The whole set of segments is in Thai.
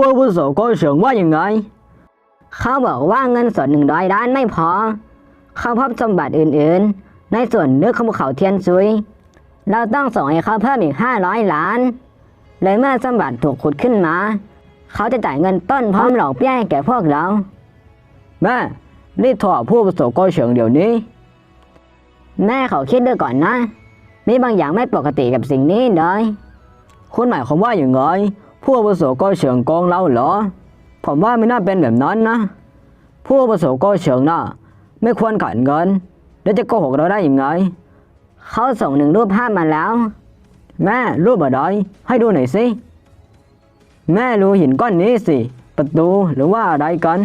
ผู้อาวุโสโกเฉิงว่าอยังไง เขาบอกว่าเงินสดหนึ่งร้อยล้านไม่พอ เขาพบสมบัติอื่นๆ ในส่วนลึกของภูเขาเทียนซุย เราต้องส่งให้เขาเพิ่มอีกห้าร้อยล้านเลยเมื่อสมบัติถูกขุดขึ้นมา เขาจะจ่ายเงินต้นพร้อมหลอกเบี้ยแก่พวกเรา แม่รีบโทรหาผู้อาวุโสโกเฉิงเดี๋ยวนี้ แม่เขาคิดด้วยก่อนนะมีบางอย่างไม่ปกติกับสิ่งนี้เลยคุณหมายความว่าอย่างไง ผู้อาวุโสโกเฉิงโกงเราเหรอ ผมว่าไม่น่าเป็นแบบนั้นนะ ผู้อาวุโสโกเฉิงน่ะไม่ควรขัดเงิน แล้วจะโกหกเราได้ยังไง เขาส่งหนึ่งรูปภาพมาแล้ว แม่รูปอะไรให้ดูหน่อยสิ แม่รู้หินก้อนนี้สิ ประตูหรือว่าอะไรกัน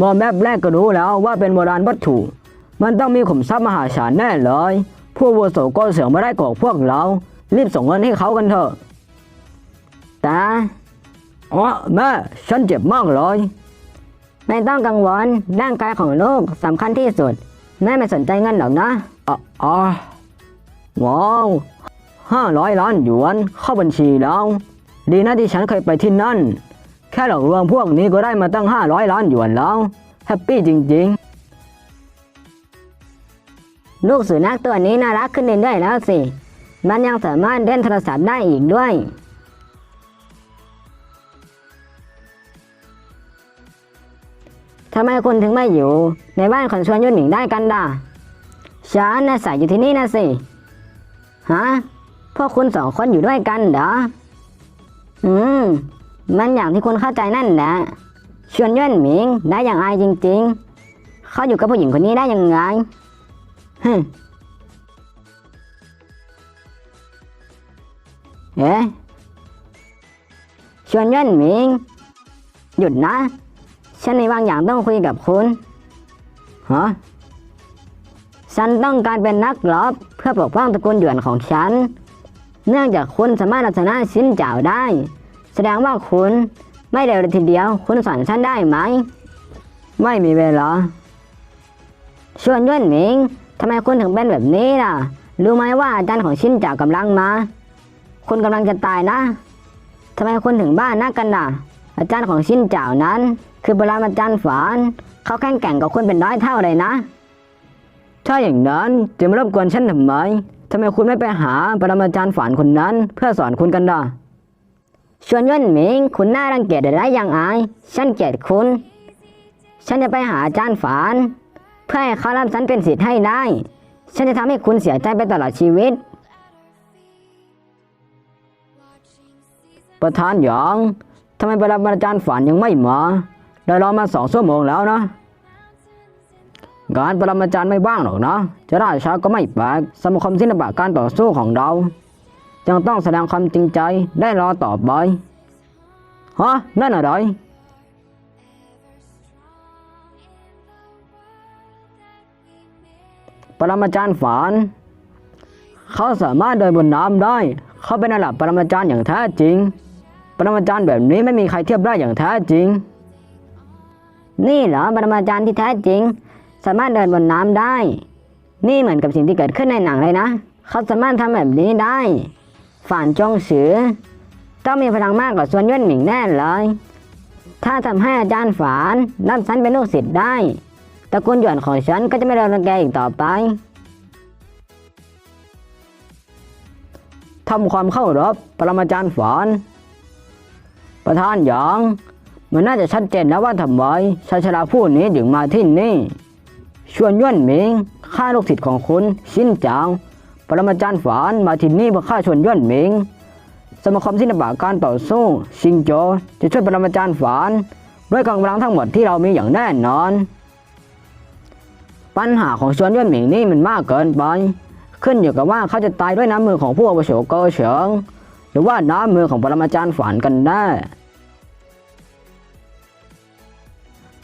มองแมปแรกก็รู้แล้วว่าเป็นโบราณวัตถุ มันต้องมีขุมทรัพย์มหาศาลแน่เลย ผู้อาวุโสก็เสืองไม่ได้กหกพวกเรา รีบส่งเงินให้เขากันเถอะ ต่อ๋อแม่ฉันเจ็บมากเลยไม่ต้องกังวลร่างกายของลูกสำคัญที่สุดแม่ไม่สนใจเงินหรอกนะอ๋ออว้าวห้าร้อยล้านหยวนเข้าบัญชีแล้ว ดีนะที่ฉันเคยไปที่นั่น แค่หลอกลวงพวกนี้ก็ได้มาตั้งห้าร้อยล้านหยวนแล้ว แฮปปี้จริงๆ ลูกสุนัขตัวนี้น่ารักขึ้นเรื่อยๆแล้วสิ มันยังสามารถเล่นโทรศัพท์ได้อีกด้วย ทำไมคุณถึงไม่อยู่ ในบ้านของชวนยุ่นหมิงได้กันด่ะฉันน่ะใส่อยู่ที่นี่นะสิ ฮะ พวกคุณสองคนอยู่ด้วยกันเหรอ อืม มันอย่างที่คุณเข้าใจนั่นแหละ ชวนยุ่นหมิงได้อย่างอายจริง ๆ เขาอยู่กับผู้หญิงคนนี้ได้ยังไงฮึเอ๊ะชวนยุ่นหมิง หยุดนะ ฉันมีบางอย่างต้องคุยกับคุณฮะฉันต้องการเป็นนักรบเพื่อปกป้องตระกูลหยวนของฉัน เนื่องจากคุณสามารถเอาชนะชินเจ้าได้ แสดงว่าคุณไม่เร็วเลยทีเดียว คุณสอนฉันได้ไหม ไม่มีเวลาชวนยุ่นหมิงทำไมคุณถึงเป็นแบบนี้ล่ะ รู้ไหมว่าอาจารย์ของชินเจ้ากำลังมา คุณกำลังจะตายนะทำไมคุณถึงบ้านนักกันล่ะ อาจารย์ของชินเจ้านั้น คือปรมาจารย์ฝาน เขาแข่งแกร่งกับคุณเป็นร้อยเท่าเลยนะ ถ้าอย่างนั้นจะมารบกวนฉันทำไมทำไมคุณไม่ไปหาปรมาจารย์ฝันคนนั้น เพื่อสอนคุณกันล่ะชวนยุ่นหมิงคุณน่ารังเกียจได้ยังไงฉันเกลียดคุณ ฉันจะไปหาอาจารย์ฝาน เพื่อให้เขารับฉันเป็นศิษย์ให้ได้ ฉันจะทำให้คุณเสียใจไปตลอดชีวิต ประธานหยอง ทำไมปรมาจารย์ฝันยังไม่มาได้รอมาสองชั่วโมงแล้วนะการปรมาจารย์ไม่บ้างหรอกนะ จะได้ช้าก็ไม่แปลกสมาคมศิลปะการต่อสู้ของเราจึงต้องแสดงความจริงใจได้รอต่อไปฮะนั่นอะไรปรมาจารย์ฝัน เขาสามารถเดินบนน้ำได้ เขาเป็นระดับปรมาจารย์อย่างแท้จริง ปรมาจารย์แบบนี้ไม่มีใครเทียบได้อย่างแท้จริง นี่เหรอปรมาจารย์ที่แท้จริง สามารถเดินบนน้ำได้ นี่เหมือนกับสิ่งที่เกิดขึ้นในหนังเลยนะ เขาสามารถทำแบบนี้ได้ฝ่านจงเสือต้องมีพลังมากกว่าส่วนย่นหมิงแน่เลย ถ้าทำให้อาจารย์ฝานรับฉันเป็นลูกศิษย์ได้ตระกูลหยวนของฉันก็จะไม่โดนรังแกอีกต่อไปทำความเข้ารบปรมาจารย์ฝัน ประธานหยาง มันน่าจะชัดเจนแล้วว่าทำไมชายชราผู้นี้ถึงมาที่นี่ชวนย่วนหมิงฆ่าลูกศิษย์ของคุณชินจางปรมาจารย์ฝานมาที่นี่เพื่อฆ่าชวนย่วนหมิง สมาคมศิลปะการต่อสู้ชิงโจจะช่วยปรมาจารย์ฝาน ด้วยกำลังทั้งหมดที่เรามีอย่างแน่นอน ปัญหาของชวนย่วนหมิงนี่มันมากเกินไป ขึ้นอยู่กับว่าเขาจะตายด้วยน้ำมือของผู้อาวุโสเกอเฉิง หรือว่าน้ำมือของปรมาจารย์ฝันกันแน่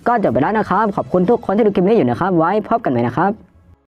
ก็จบไปแล้วนะครับ ขอบคุณทุกคนที่ดูคลิปนี้อยู่นะครับ ไว้พบกันใหม่นะครับ